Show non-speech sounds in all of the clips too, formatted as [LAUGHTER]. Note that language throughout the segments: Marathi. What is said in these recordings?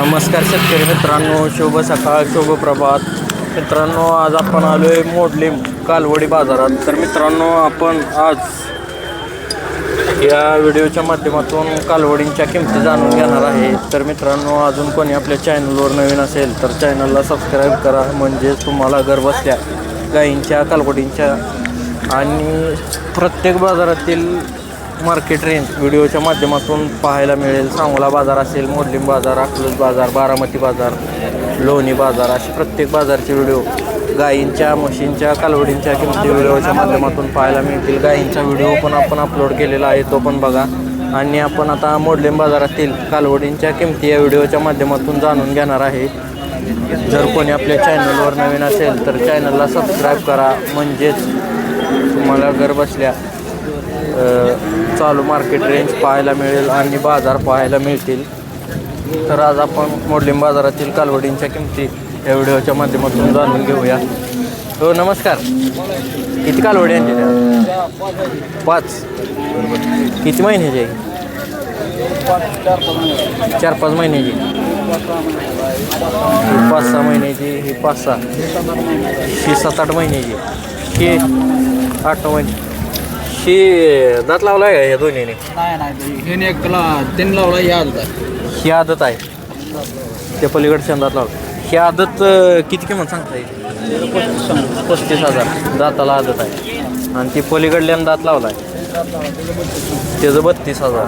नमस्कार शेतकरी मित्रांनो शुभ सकाळ शुभ प्रभात. मित्रांनो आज आपण आलो आहे मोडलीम कालवडी बाजारात. तर मित्रांनो आपण आज या व्हिडिओच्या माध्यमातून कालवडींच्या किमती जाणून घेणार आहे. तर मित्रांनो अजून कोणी आपल्या चॅनलवर नवीन असेल तर चॅनलला सबस्क्राईब करा. म्हणजेच तुम्हाला घर बसल्या कालवडींच्या आणि प्रत्येक बाजारातील मार्केट रेंज व्हिडिओच्या माध्यमातून पाहायला मिळेल. सांगोला बाजार असेल मोडलिम बाजार अकलूज बाजार बारामती बाजार लोणी बाजार असे प्रत्येक बाजारचे व्हिडिओ गायींच्या म्हशींच्या कालवडींच्या किमती व्हिडिओच्या माध्यमातून पाहायला मिळतील. गायींचा व्हिडिओ पण आपण अपलोड केलेला आहे तो पण बघा. आणि आपण आता मोडलिम बाजारातील कालवडींच्या किमती या व्हिडिओच्या माध्यमातून जाणून घेणार आहे. जर कोणी आपल्या चॅनलवर नवीन असेल तर चॅनलला सबस्क्राईब करा. म्हणजेच तुम्हाला घर बसल्या चालू मार्केट रेंज पाहायला मिळेल आणि बाजार पाहायला मिळतील. तर आज आपण मोडलिम बाजारातील कालवडींच्या किमती या व्हिडिओच्या माध्यमातून जाणून घेऊया. हो नमस्कार. किती कालवडी आणली त्या? पाच. किती महिन्याची आहे? चार पाच महिन्याची. ही पाच सहा महिन्याची ही पाच सहा. ही सात आठ महिन्याची. ही आठ नऊ महिने. ही दात लावला आहे का या दोन्हीने? नाही नाही हे एक तीन लावला या आलता ही आदत आहे. त्या पलीकडच्या दात लावला. ही आदत अं, किती किंमत सांगता येईल? पस्तीस हजार. दाताला आदत आहे. आणि ती पलीकडल्यानं दात लावला आहे त्याचं बत्तीस हजार.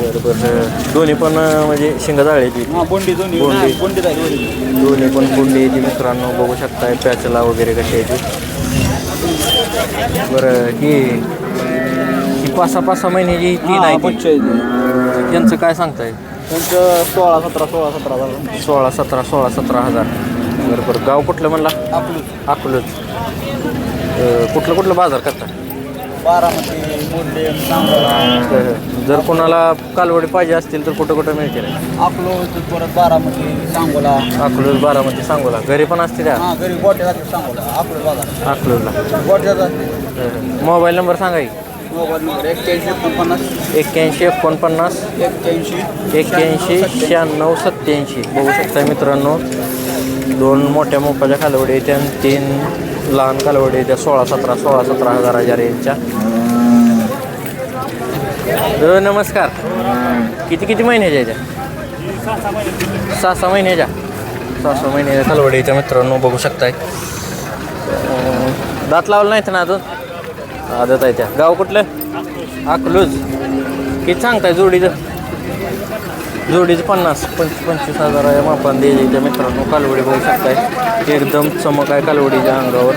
बरं बरं. दोन्ही पण अं, म्हणजे शिंग जाळ्याची हा. बोंडी दोन्ही. बोंडी. नाही, बोंडी जाय दोन्ही. दोन्ही पण कुंडी येते मित्रांनो. बघू शकताय पॅचला वगैरे कशी येते बरं ही ही पाच सहा पाच सहा महिन्याची तीन आहे ती. पंचायत यांचं काय सांगताय? त्यांचं सोळा सतरा सोळा सतरा झालं सोळा सतरा सोळा सतरा हजार. बरं बरं. गाव कुठलं म्हणला? अकलूज. अं, कुठलं कुठलं बाजार करता? बारामती सांगोला. जर कोणाला कालवडी पाहिजे असतील तर कुठं कुठं मिळतील? आपलं परत बारामती सांगोला. अकलूज बारामती सांगोला. घरी पण असते त्या हा घरी गोट्या जाते सांगोला आपलं बाजार. अकलूजला. गोट्या जाते मोबाईल नंबर सांगा की. मोबाईल नंबर एक्क्याऐंशी एकोणपन्नास. एक्क्याऐंशी एकोणपन्नास. एक्क्याऐंशी एक्क्याऐंशी शहाण्णव सत्याऐंशी बघू शकता मित्रांनो दोन मोठ्या मोपाच्या कालवडी आहेत आणि तीन लहान कालवडी त्या सोळा सतरा सोळा सतरा हजाराच्या रेंजच्या नमस्कार. किती किती महिन्याच्या आहेत त्या सहा सहा महिन्याच्या सहा सहा महिन्याच्या कालवडी मित्रांनो बघू शकताय. दात लावलं नाहीत ना अजून? आदत आहे त्या. गाव कुठलं? अकलूज. किती सांगताय जोडीचं? जोडीचं पन्नास पंचवीस पंचवीस हजार आहे. मापान द्यायचे त्या मित्रांनो कालवडी बघू शकताय. एकदम चमक आहे कालवडीच्या अंगावर.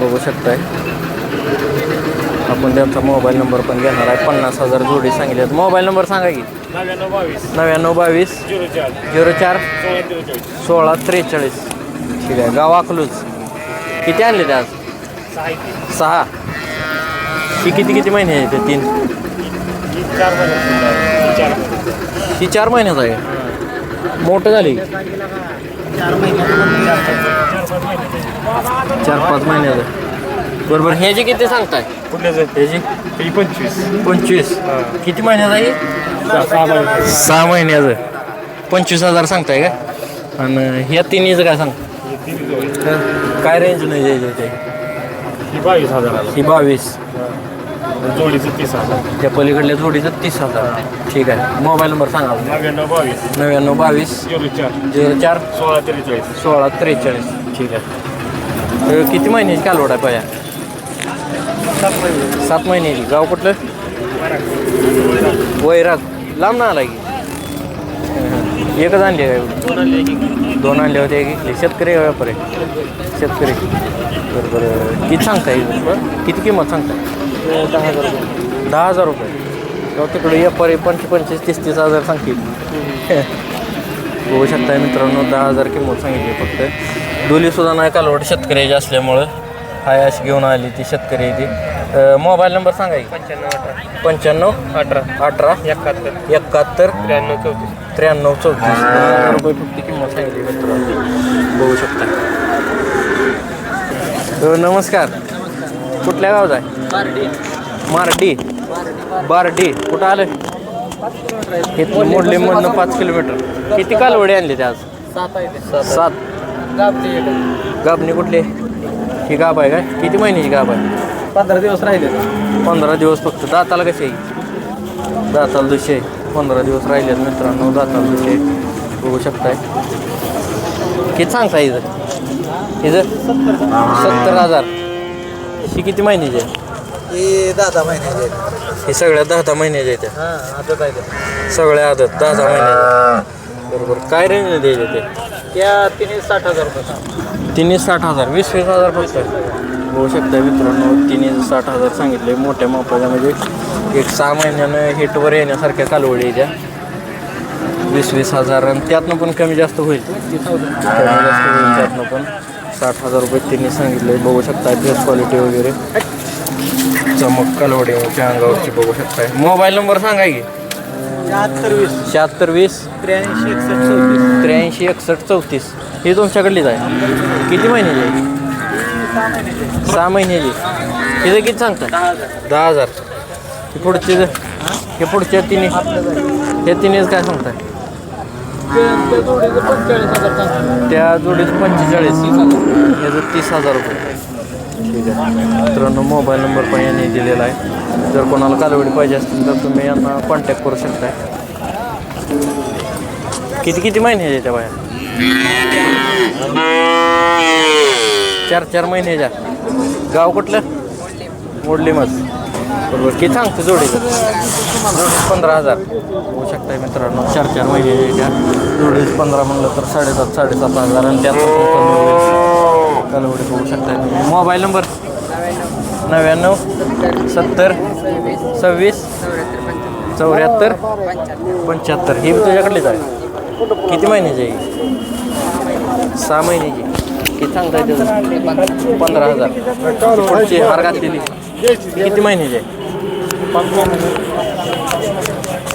बघू शकताय. आपण त्यांचा मोबाईल नंबर पण घेणार आहे. पन्नास हजार जोडी सांगितले मोबाईल नंबर सांगा की. नव्याण्णव बावीस. नव्याण्णव बावीस. झिरो चार. सोळा त्रेचाळीस. ठीक आहे. गाव अकलूज. किती आणले ते आज? सहा ही किती किती महिने आहे ते तीन चार. ही चार महिन्याचं आहे. मोठं झाली. चार पाच महिन्याचं बरोबर. हे जे किती सांगताय? हे जे पंचवीस. पंचवीस. किती महिन्याचं आहे? सहा सहा महिने सहा महिन्याचं. पंचवीस हजार सांगताय का? आणि ह्या तिन्हीचं काय सांग? काय रेंज नाही ते? ही बावीस हजाराला. ही बावीस. जोडीचं तीस हजार. त्या पलीकडल्या जोडीचं तीस हजार. ठीक आहे. मोबाईल नंबर सांगा. नव्याण्णव बावीस. नव्याण्णव बावीस. झिरो चार. झिरो चार. सोळा त्रेचाळीस. सोळा त्रेचाळीस. ठीक आहे. अ, किती महिन्याची कालवड आहे पाया? सात महिन्याची. गाव कुठलं? वैराग. लांब ना आला की. एकच आणली आहे. दोन आणले होते एक घेतली शेतकरी व्यापारी शेतकरी. बरं बरं किती सांगता येईल किती किंमत सांगता दहा हजार रुपये. दहा हजार रुपये. तिकडे व्यापारी पंचवीस पंचवीस तीस तीस हजार सांगतील. [LAUGHS] बघू शकताय मित्रांनो दहा हजार किंमत सांगितली फक्त. डोलीसुद्धा नाही कालवड शेतकऱ्याची असल्यामुळं. हाय अशी घेऊन आली ती शेतकरी ती. मोबाईल नंबर सांगा पंच्याण्णव अठरा. पंच्याण्णव अठरा. अठरा. एकाहत्तर. एकाहत्तर. त्र्याण्णव चौतीस. त्र्याण्णव चौतीस. रुपये फक्त किंमत सांगितली मित्रांनो बघू शकता. नमस्कार. कुठल्या गावात आहे? मारडी बारडी. कुठं आलं? इथून मोडलीमधनं पाच किलोमीटर. किती कालवडी आणली ते आज? सात गाबणी कुठली? ही गाब आहे काय? किती महिन्याची गाब आहे? पंधरा दिवस राहिले. पंधरा दिवस फक्त. दाताला कशी आहे? दाताला दुशे आहे. पंधरा दिवस राहिलेत मित्रांनो दाताला दुशे आहे. बघू शकताय. किती सांगता इथं? इथं? सत्तर हजार. ही किती महिन्याची आहे? हे दहा दहा महिन्याचे हे सगळ्या दहा दहा महिन्याच्या आहेत त्या. हां आता आहे ते सगळ्या आदत दहा दहा महिन्याच्या बरोबर. काय रेंज द्यायचे ते? त्या तिने साठ हजार रुपये. तिन्ही साठ हजार वीस वीस हजार फक्त. होऊ शकतं मित्रांनो. तिन्ही साठ हजार सांगितले मोठ्या मापाच्या म्हणजे एक सहा महिन्यानं हिटवर येण्यासारख्या कालवडी आहे त्या. वीस वीस हजार आणि त्यातनं पण कमी जास्त होईल. कमी जास्त होईल त्यातनं पण. साठ हजार रुपये तिन्ही सांगितले बघू शकता ड्रेस क्वालिटी वगैरे. चमक कालवडीच्या अंगावरची बघू शकताय. मोबाईल नंबर सांगा की? शहात्तर वीस. शहात्तर वीस. त्र्याऐंशी एकसष्ट चौतीस. त्र्याऐंशी एकसष्ट चौतीस. ही तुमच्याकडलीच आहे. किती महिन्याची आहे? सहा महिन्याची तिथं किती सांगताय दहा हजार. हे पुढचे हे पुढच्या तिने हे तिन्हीच काय सांगताय? त्या जोडीचं पंचेचाळीस. त्या जोडीचं पंचेचाळीस याचं तीस हजार रुपये. ठीक आहे. मित्रांनो मोबाईल नंबर पण यांनी दिलेला आहे. जर कोणाला कालवडी पाहिजे असतील तर तुम्ही यांना कॉन्टॅक्ट करू शकताय. किती किती महिन्याच्या त्या बाया चार चार महिन्याच्या गाव कुठलं? मोडली मग बरोबर. किती सांगतो जोडी? पंधरा हजार. होऊ शकताय मित्रांनो. चार चार महिन्याच्या जोडीस पंधरा म्हणलं तर साडेसात साडेसात हजार आणि त्यात कालवडी बघू शकताय. Mobile number? नव्याण्णव सत्तर सव्वीस चौऱ्याहत्तर पंच्याहत्तर. ही तुझ्याकडलीच आहे. किती महिन्याची आहे सहा महिन्याची. किती सांगताय त्याचं? पंधरा हजार. पुढची हार घातलेली किती महिन्याची आहे?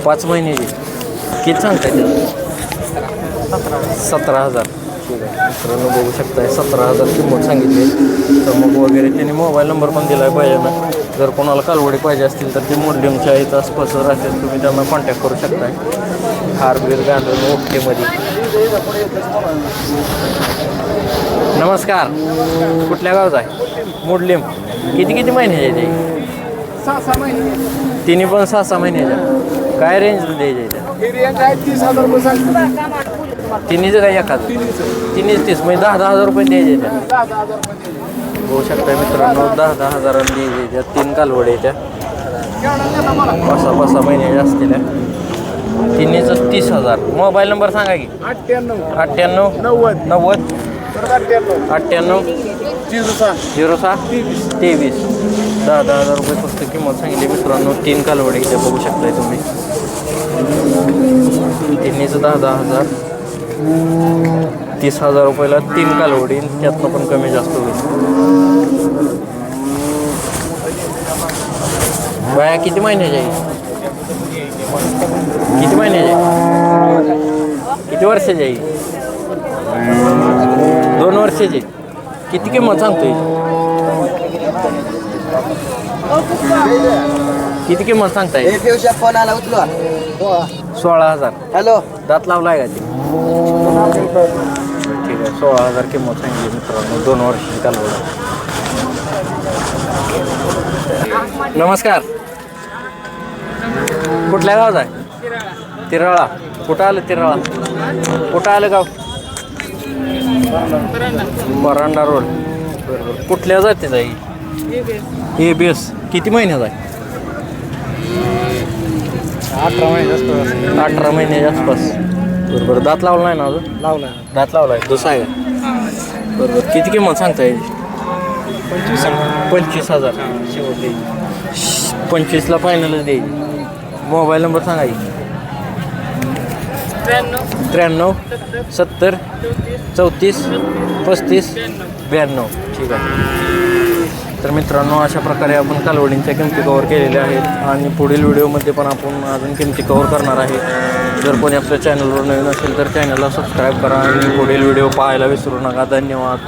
पाच महिन्याची. किती सांगताय त्याचं? सतरा हजार. आहे मित्रांनो बघू शकताय सतरा हजार किंमत सांगितली. तर मग वगैरे त्यांनी मोबाईल नंबर पण दिला आहे पाहिजे जर कोणाला कालवडी पाहिजे असतील तर ते मोडलिंगच्या इथं आसपास राहतील. तुम्ही त्यांना कॉन्टॅक्ट करू शकताय. हार बीर गांधून ओकेमध्ये नमस्कार. कुठल्या गावचा आहे? मोडलिम. किती किती महिन्याचे ते सहा सहा महिने. तिन्ही पण सहा सहा महिन्याच्या काय रेंज द्यायच्या तिन्हीचं काय एखाद? तिन्हीच. तीस. म्हणजे दहा दहा हजार रुपये द्यायचे त्या होऊ शकता मित्रांनो दहा दहा हजारांनी द्यायचे त्या तीन कालवडे त्या पाच सहा पाच सहा महिन्याच्या असतील तिन्हीच तीस हजार. मोबाईल नंबर सांगा की. अठ्ठ्याण्णव. अठ्ठ्याण्णव? नव्वद. नव्वद? अठ्ठ्याण्णव. झिरो सहा. झिरो सहा तेवीस. दहा दहा हजार रुपये फक्त किंमत सांगितली मित्रांनो. तीन कालवडे इथे बघू शकताय तुम्ही. तिन्हीचं दहा दहा हजार. तीस हजार रुपयाला तीन कालवडी. त्यातनं पण कमी जास्त होईल. बाया किती महिन्याचे आहे? किती महिन्याचे आहे? किती वर्षाची आहे? दोन वर्षाची. किती किंमत सांगतोय? किती किंमत सांगताय? फोन आला उचलवा सोळा हजार. हॅलो. दात लावलाय का ते? ठीक आहे सोळा हजार किंमत सांगितली मित्रांनो. दोन वर्षाची कालवड. नमस्कार. कुठल्या गावात आहे? तिराळा. कुठं आलं तिराळा? कुठं आलं गाव? परांडा रोड. बरोबर कुठल्या जातीचा आहे ए बेस. किती महिन्याचा आहे? अठरा महिने अठरा महिन्याच्या आसपास. बरोबर दात लावला नाही ना अजून? लावला दात लावला आहे. दुसरा आहे का? बरोबर किती किंमत सांगता येईल? पंचवीस पंचवीस हजार. शेवटी पंचवीसला फायनलच देईल. मोबाईल नंबर सांगा की. त्र्याण्णव सत्तर चौतीस पस्तीस ब्याण्णव. ठीक आहे. तर मित्रांनो अशा प्रकारे आपण कालवडींच्या किमती कवर केलेल्या आहेत आणि पुढील व्हिडिओमध्ये पण आपण अजून किमती कवर करणार आहे. जर कोणी आपल्या चॅनलवर नवीन असेल तर चॅनलला सबस्क्राईब करा आणि पुढील व्हिडिओ पाहायला विसरू नका. धन्यवाद.